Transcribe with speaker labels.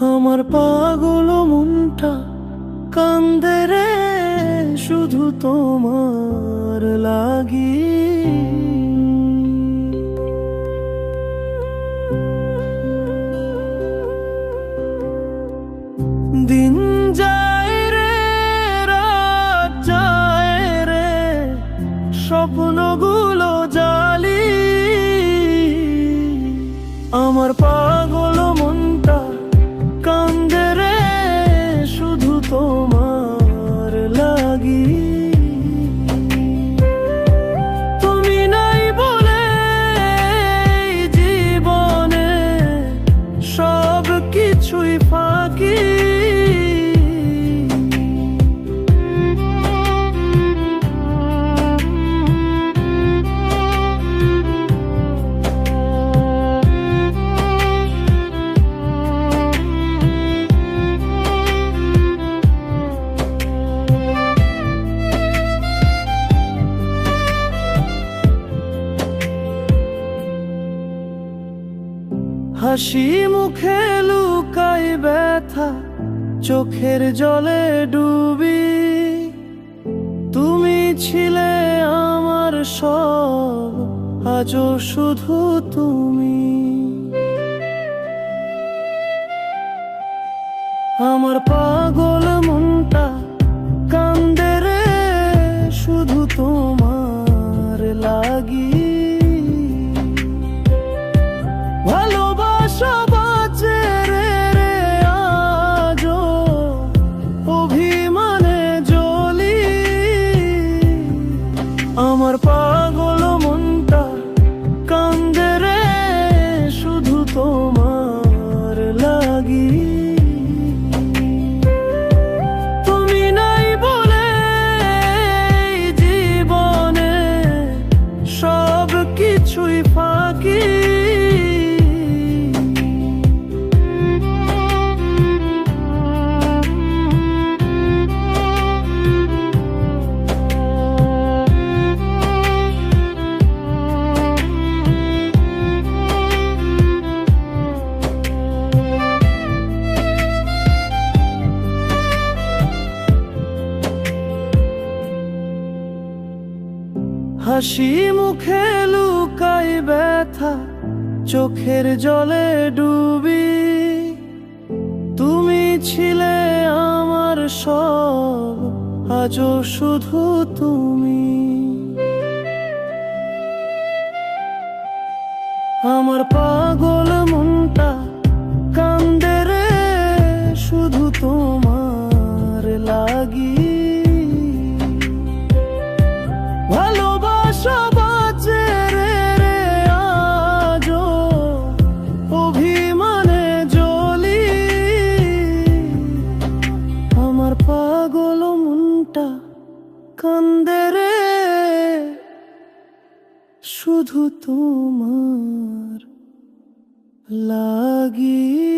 Speaker 1: আমার পাগল মনটা কান্দে রে, শুধু তোমার লাগি। দিন যায় রে, রাত যায় রে, স্বপ্নগুলো জালি। আমার পাগল হাসি মুখে লুকাই ব্যথা, চোখের জলে ডুবি। তুমি ছিলে আমার সব, আজও শুধু তুমি। আমার পাগল মনটা কান্দে রে, শুধু তোমার লাগি। তোমার হাসি মুখে লুকাই ব্যথা, চোখের জলে ডুবি। তুমি ছিলে আমার সব, আজও শুধু তুমি। আমার পাগল মনটা শুধু তোমার লাগি